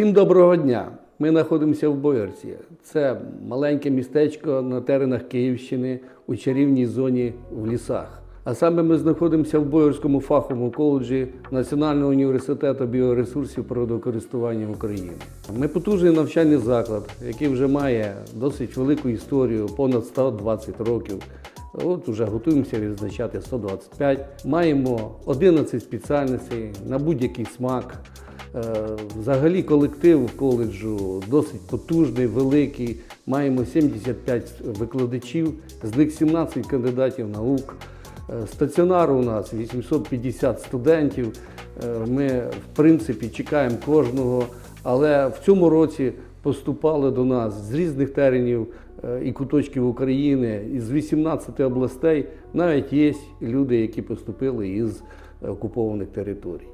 Всім доброго дня! Ми знаходимося в Боярці. Це маленьке містечко на теренах Київщини у чарівній зоні в лісах. А саме ми знаходимося в Боярському фаховому коледжі Національного університету біоресурсів природокористування України. Ми потужний навчальний заклад, який вже має досить велику історію, понад 120 років. От уже готуємося відзначати 125. Маємо 11 спеціальностей на будь-який смак. Е, Взагалі колектив коледжу досить потужний, великий. Маємо 75 викладачів, з них 17 кандидатів наук. Е, Стаціонар у нас 850 студентів. Е, Ми, в принципі, чекаємо кожного, але в цьому році поступали до нас з різних теренів і куточків України, із 18 областей. Навіть є люди, які поступили із окупованих територій.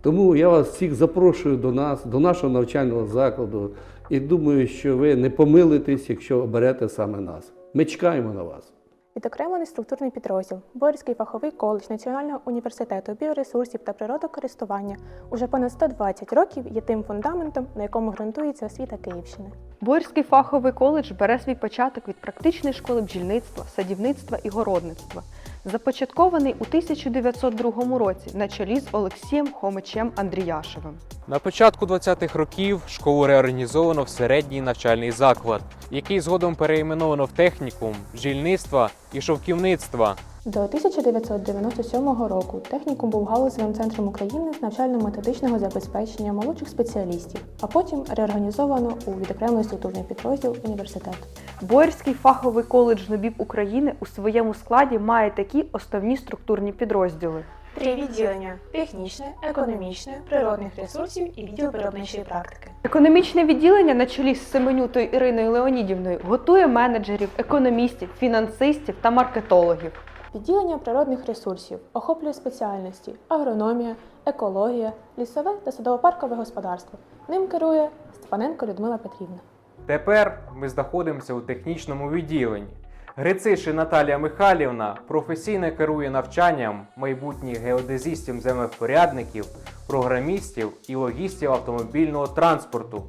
Тому я вас всіх запрошую до нас, до нашого навчального закладу, і думаю, що ви не помилитесь, якщо оберете саме нас. Ми чекаємо на вас. Відокремлений структурний підрозділ Борський фаховий коледж Національного університету біоресурсів та природокористування уже понад 120 років є тим фундаментом, на якому ґрунтується освіта Київщини. Боярський фаховий коледж бере свій початок від практичної школи бджільництва, садівництва і городництва, започаткований у 1902 році на чолі з Олексієм Хомичем Андріяшевим. На початку 20-х років школу реорганізовано в середній навчальний заклад, який згодом переіменовано в технікум, бджільництва і шовківництва. До 1997 року технікум був галузевим центром України з навчально-методичного забезпечення молодших спеціалістів, а потім реорганізовано у відокремлений структурний підрозділ університету. Боярський фаховий коледж НОБІП України у своєму складі має такі основні структурні підрозділи. Три відділення: технічне, економічне, природних ресурсів і відділ виробничої практики. Економічне відділення на чолі з Семенютою Іриною Леонідівною готує менеджерів, економістів, фінансистів та маркетологів. Відділення природних ресурсів охоплює спеціальності агрономія, екологія, лісове та садово-паркове господарство. Ним керує Степаненко Людмила Петрівна. Тепер ми знаходимося у технічному відділенні. Грицишин Наталія Михайлівна професійно керує навчанням майбутніх геодезистів землевпорядників, програмістів і логістів автомобільного транспорту.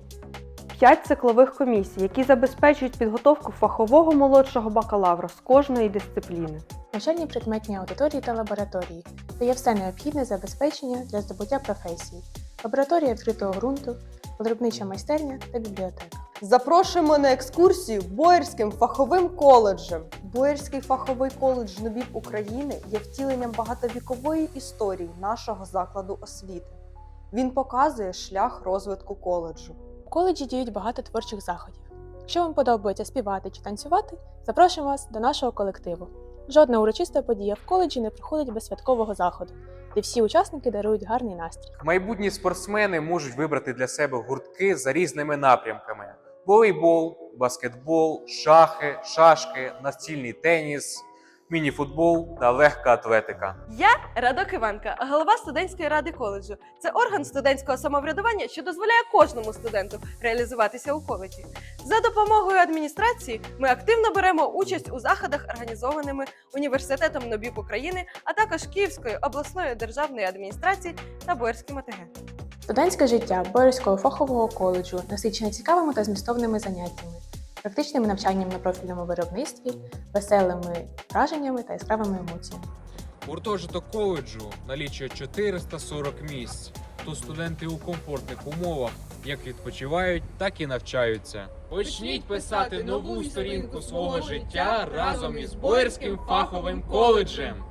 П'ять циклових комісій, які забезпечують підготовку фахового молодшого бакалавра з кожної дисципліни. Навчальні предметні аудиторії та лабораторії, де є все необхідне забезпечення для здобуття професії, лабораторія відкритого ґрунту, виробнича майстерня та бібліотека. Запрошуємо на екскурсію Боярським фаховим коледжем. Боярський фаховий коледж НОБІП України є втіленням багатовікової історії нашого закладу освіти. Він показує шлях розвитку коледжу. У коледжі діють багато творчих заходів. Якщо вам подобається співати чи танцювати, запрошуємо вас до нашого колективу. Жодна урочиста подія в коледжі не проходить без святкового заходу, де всі учасники дарують гарний настрій. Майбутні спортсмени можуть вибрати для себе гуртки за різними напрямками: волейбол, баскетбол, шахи, шашки, настільний теніс, мініфутбол та легка атлетика. Я Радок Іванка, голова студентської ради коледжу. Це орган студентського самоврядування, що дозволяє кожному студенту реалізуватися у коледжі. За допомогою адміністрації ми активно беремо участь у заходах, організованими університетом НОБІП України, а також Київською обласною державною адміністрацією та Боярським ОТГ. Студентське життя Боярського фахового коледжу насичене цікавими та змістовними заняттями, практичним навчанням на профільному виробництві, веселими враженнями та яскравими емоціями. Гуртожиток коледжу налічує 440 місць. Тут студенти у комфортних умовах як відпочивають, так і навчаються. Почніть писати нову сторінку свого життя разом із Боярським фаховим коледжем.